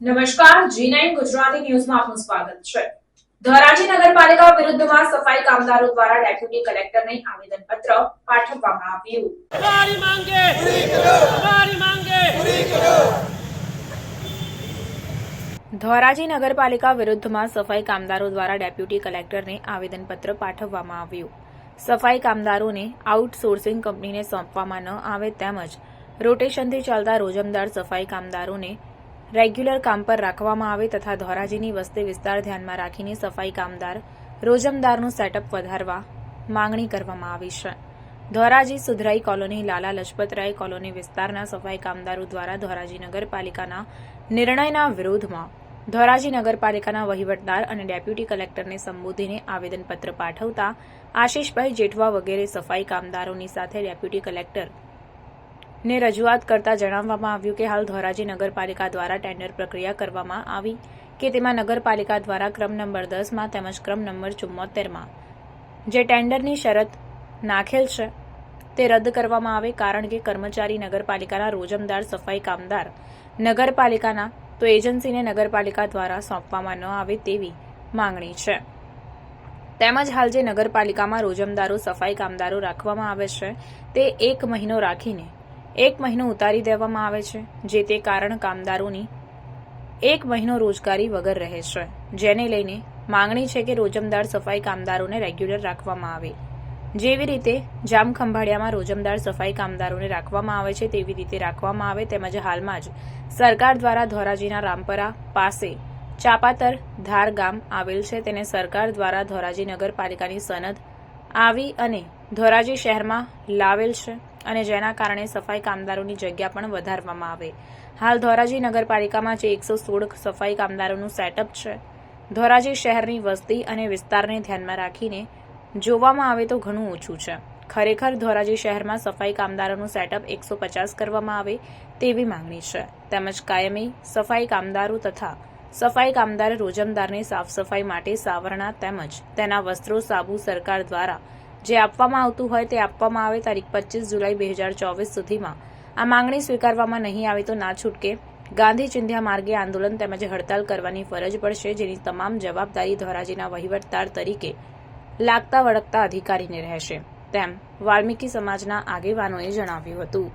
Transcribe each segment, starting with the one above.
નમસ્કાર જી નાઇન ગુજરાતી ન્યૂઝમાં આપનું સ્વાગત છે. ધોરાજી નગરપાલિકા વિરુદ્ધમાં સફાઈ કામદારો દ્વારા ડેપ્યુટી કલેક્ટરને આવેદન પત્ર પાઠવવામાં આવ્યું. ધોરાજી નગરપાલિકા વિરુદ્ધમાં સફાઈ કામદારો દ્વારા ડેપ્યુટી કલેક્ટરને આવેદનપત્ર પાઠવવામાં આવ્યું. સફાઈ કામદારોને આઉટસોર્સિંગ કંપનીને સોંપવામાં ન આવે તેમજ રોટેશનથી ચાલતા રોજમદાર સફાઈ કામદારોને રેગ્યુલર કામ પર રાખવામાં આવે તથા ધોરાજીની વસ્તી વિસ્તાર ધ્યાનમાં રાખીને સફાઈ કામદાર રોજમદારનું સેટઅપ વધારવા માંગણી કરવામાં આવી છે. ધોરાજી સુધરાઈ કોલોની લાલા લજપતરાય કોલોની વિસ્તારના સફાઈ કામદારો દ્વારા ધોરાજી નગરપાલિકાના નિર્ણયના વિરોધમાં ધોરાજી નગરપાલિકાના વહીવટદાર અને ડેપ્યુટી કલેક્ટરને સંબોધીને આવેદનપત્ર પાઠવતા આશીષભાઈ જેઠવા વગેરે સફાઈ કામદારોની સાથે ડેપ્યુટી કલેક્ટર ને રજૂઆત કરતા જણાવવામાં આવ્યું કે હાલ ધોરાજી નગરપાલિકા દ્વારા ટેન્ડર પ્રક્રિયા કરવામાં આવી કે તેમાં નગરપાલિકા દ્વારા ક્રમ નંબર દસમાં તેમજ ક્રમ નંબર ચુમ્મોતેરમાં જે ટેન્ડરની શરત નાખેલ છે તે રદ કરવામાં આવે કારણ કે કર્મચારી નગરપાલિકાના રોજમદાર, સફાઈ કામદાર નગરપાલિકાના તો એજન્સીને નગરપાલિકા દ્વારા સોંપવામાં ન આવે તેવી માંગણી છે. તેમજ હાલ જે નગરપાલિકામાં રોજમદારો, સફાઈ કામદારો રાખવામાં આવે છે તે એક મહિનો રાખીને એક મહિનો ઉતારી દેવામાં આવે છે, જે તે કારણ કામદારોની એક મહિનો રોજગારી વગર રહે છે, જેને લઈને માંગણી છે કે રોજમદાર સફાઈ કામદારોને રેગ્યુલર રાખવામાં આવે. જેવી રીતે જામ ખંભાળિયામાં રોજમદાર સફાઈ કામદારોને રાખવામાં આવે છે, તેવી રીતે રાખવામાં આવે તેમજ હાલમાં જ સરકાર દ્વારા ધોરાજીના રામપરા પાસે ચાપાતર ધાર ગામ આવેલ છે, તેને સરકાર દ્વારા ધોરાજી નગરપાલિકાની સનદ આવી અને ધોરાજી શહેરમાં લાવેલ છે. અને જેના કારણે સફાઈ કામદારોની જગ્યા પણ વધારવામાં આવે. હાલ ધોરાજી નગરપાલિકામાં જે એકસો સોળ સફાઈ કામદારોનું સેટઅપ છે, ધોરાજી શહેરની વસ્તી અને વિસ્તારને ધ્યાનમાં રાખીને જોવામાં આવે તો ઘણું ઓછું છે. ખરેખર ધોરાજી શહેરમાં સફાઈ કામદારોનું સેટઅપ એકસો પચાસ કરવામાં આવે તેવી માંગણી છે. તેમજ કાયમી સફાઈ કામદારો તથા સફાઈ કામદાર રોજમદારની સાફ સફાઈ માટે સાવરણા તેમજ તેના વસ્ત્રો સાબુ સરકાર દ્વારા જે આપવામાં આવતું હોય તે આપવામાં આવે તારીખ પચીસ જુલાઈ બે હજાર ચોવીસ સુધીમાં. આ માંગણી સ્વીકારવામાં નહીં આવે તો ના છૂટકે ગાંધી ચિંધ્યા માર્ગે આંદોલન તેમજ હડતાલ કરવાની ફરજ પડશે જેની તમામ જવાબદારી ધોરાજીના વહીવટદાર તરીકે લાગતા વળગતા અધિકારીને રહેશે, તેમ વાલ્મીકી સમાજના આગેવાનોએ જણાવ્યું હતું.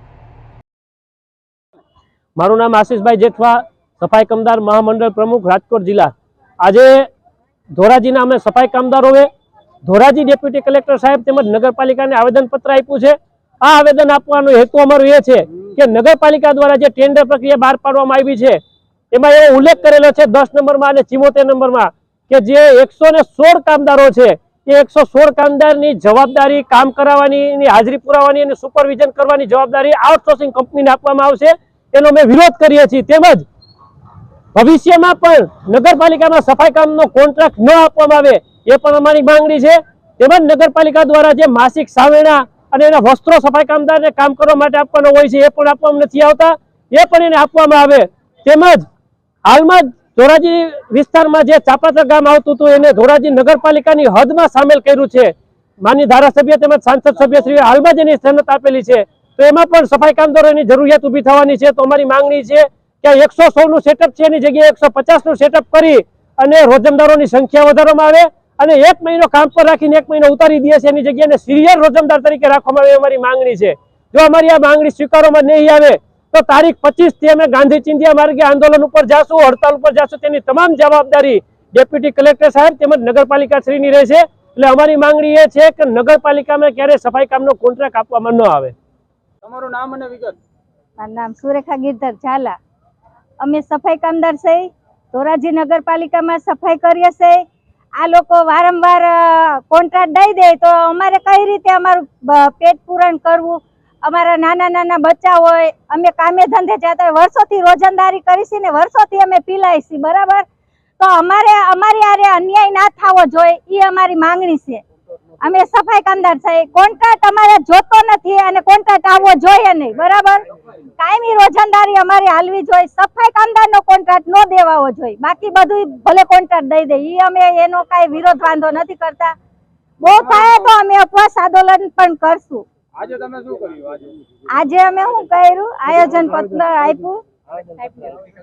મારું નામ આશીષભાઈ જેઠવા, સફાઈ કામદાર મહામંડળ પ્રમુખ રાજકોટ જિલ્લા. આજે ધોરાજીના અમે સફાઈ કામદારોએ ધોરાજી ડેપ્યુટી કલેક્ટર સાહેબ તેમજ નગરપાલિકાને આવેદનપત્ર આપ્યું છે. આ આવેદન આપવાનો હેતુ અમારો એ છે કે નગરપાલિકા દ્વારા જે ટેન્ડર પ્રક્રિયા બહાર પાડવામાં આવી છે, એમાં એવો ઉલ્લેખ કરેલો છે દસ નંબરમાં અને ચિમોતેર નંબરમાં કે જે એકસો ને સોળ કામદારો છે, એ એકસો સોળ કામદારની જવાબદારી કામ કરાવવાની, હાજરી પુરાવાની અને સુપરવિઝન કરવાની જવાબદારી આઉટસોર્સિંગ કંપનીને આપવામાં આવશે. એનો અમે વિરોધ કરીએ છીએ. તેમજ ભવિષ્યમાં પણ નગરપાલિકામાં સફાઈ કામનો કોન્ટ્રાક્ટ ન આપવામાં આવે એ પણ અમારી માંગણી છે. તેમજ નગરપાલિકા દ્વારા જે માસિક સાવેણા અને એના વસ્ત્રો સફાઈ કામદારને કામ કરવા માટે આપવાનો હોય છે, એ પણ આપવામાં નથી આવતા. એ પણ એને આપવામાં આવે. તેમજ હાલમાં જ ધોરાજી વિસ્તારમાં જે ચાપાતર ગામ આવતું હતું, એને ધોરાજી નગરપાલિકાની હદમાં સામેલ કર્યું છે. માની ધારાસભ્ય તેમજ સાંસદ સભ્યશ્રીએ હાલમાં જ એની સહમત આપેલી છે. તો એમાં પણ સફાઈ કામદારોની જરૂરિયાત ઊભી થવાની છે. તો અમારી માંગણી છે કે એકસો સોળનું સેટઅપ છે, એની જગ્યાએ એકસો પચાસનું સેટઅપ કરી અને રોજમદારોની સંખ્યા વધારવામાં આવે. અને એક મહિનો કામ પર રાખીને એક મહિનો ઉતારી દે છે એની જગ્યાએ સિરિયલ રોજમદાર તરીકે રાખવામાં આવે એ અમારી માંગણી છે. જો અમારી આ માંગણી સ્વીકારવામાં નહીં આવે તો તારીખ પચીસથી અમે ગાંધી ચિંધિયા માર્ગે આંદોલન ઉપર જાશું હડતાલ ઉપર જાશું તેની તમામ જવાબદારી ડેપ્યુટી કલેક્ટર સાહેબ તેમજ નગરપાલિકા શ્રીની રહેશે. એટલે અમારી માંગણી એ છે કે નગરપાલિકામાં ક્યારે સફાઈ કામનો કોન્ટ્રાક્ટ આપવામાં ન આવે. તમારું નામ અને વિગત. મારું નામ સુરેખા ગીરધર ઝાલા. અમે સફાઈ કામદાર છે. ધોરાજી નગરપાલિકામાં સફાઈ કરીએ છે આ લોકો વારંવાર કોન્ટ્રાક્ટ દઈ દે તો અમારે કઈ રીતે અમારું પેટ પૂરણ કરવું? અમારા નાના નાના બચ્ચા હોય, અમે કામે ધંધે જતા હોય વર્ષોથી રોજંદારી કરીશી ને વર્ષોથી અમે પીલાઈશી બરાબર? તો અમારે, અમારી આરે અન્યાય ના થવો જોઈએ એ અમારી માંગણી છે. અમે સફાઈ કામદાર છે. કોન્ટ્રાક્ટ અમારે જોતો નથી અને કોન્ટ્રાક્ટ આવવો જોઈએ નહીં. બરાબર? કાયમી રોજંદારી અમારી હાલવી જોઈએ. સફાઈ કામદારનો કોન્ટ્રાક્ટ ન દેવાવો જોઈએ. બાકી બધું ભલે કોન્ટ્રાક્ટ દઈ દે. ઈ અમે એનો કાંઈ વિરોધ વાંધો નથી કરતા. બહુ થાય તો અમે ઉપવાસ આંદોલન પણ કરશું. આજે અમે શું કર્યું? આજે અમે શું કર્યું? આયોજન પત્ર આપ્યું.